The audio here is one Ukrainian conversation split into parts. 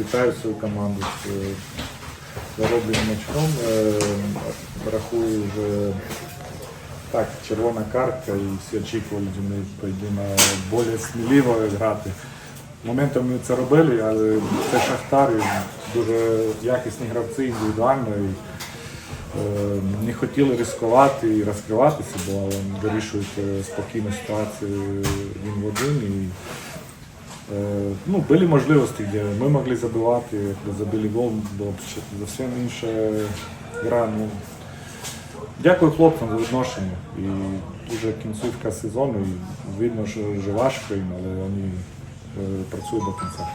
вітаю свою команду з е, заробленим очком. Е, Рахую вже так, червона картка і всі очікували, ми прийдемо більш сміливо грати. Моментами ми це робили, але це Шахтар, і дуже якісні гравці індивідуально. І, е, не хотіли ризикувати і розкриватися, бо вирішують спокійну ситуацію він в один. І, ну, були можливості, де ми могли забивати, як забили гол, ще зовсім інша гра. Ну, Дякую хлопцям за відношення. І дуже кінцівка сезону, і видно, що вже важко їм, але вони е, працюють до кінця.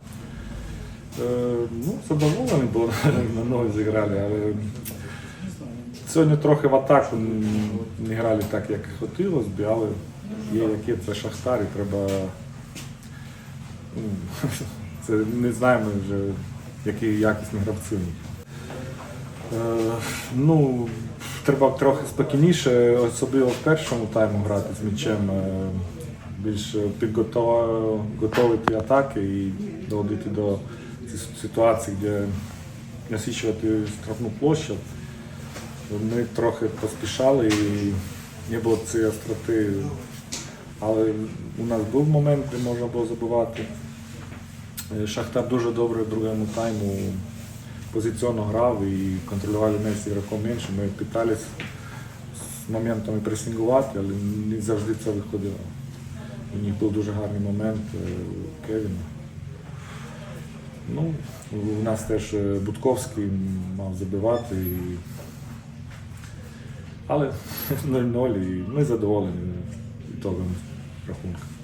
Е, ну, задоволені, бо на ноги зіграли, але сьогодні трохи в атаку не грали так, як хотілося б, але є яке це шахтар і треба. Це не знаємо вже, які якісні гравці. Е, Ну, треба трохи спокійніше, особливо в першому тайму грати з м'ячем. е, Більш підготовити атаки і доводити до ці- ситуацій, де насичувати штрафну площу. Ми трохи поспішали і не було цієї остроти. Але у нас був момент, де можна було забувати. Е, Шахтар дуже добре в другому тайму позиційно грав і контролювали з ігроком менше. Ми питались з моментами пресингувати, але не завжди це виходило. У них був дуже гарний момент е, у Кевіна. Ну, у нас теж е, Будковський мав забивати. І... Але 0-0 і ми задоволені ітоговим рахунком.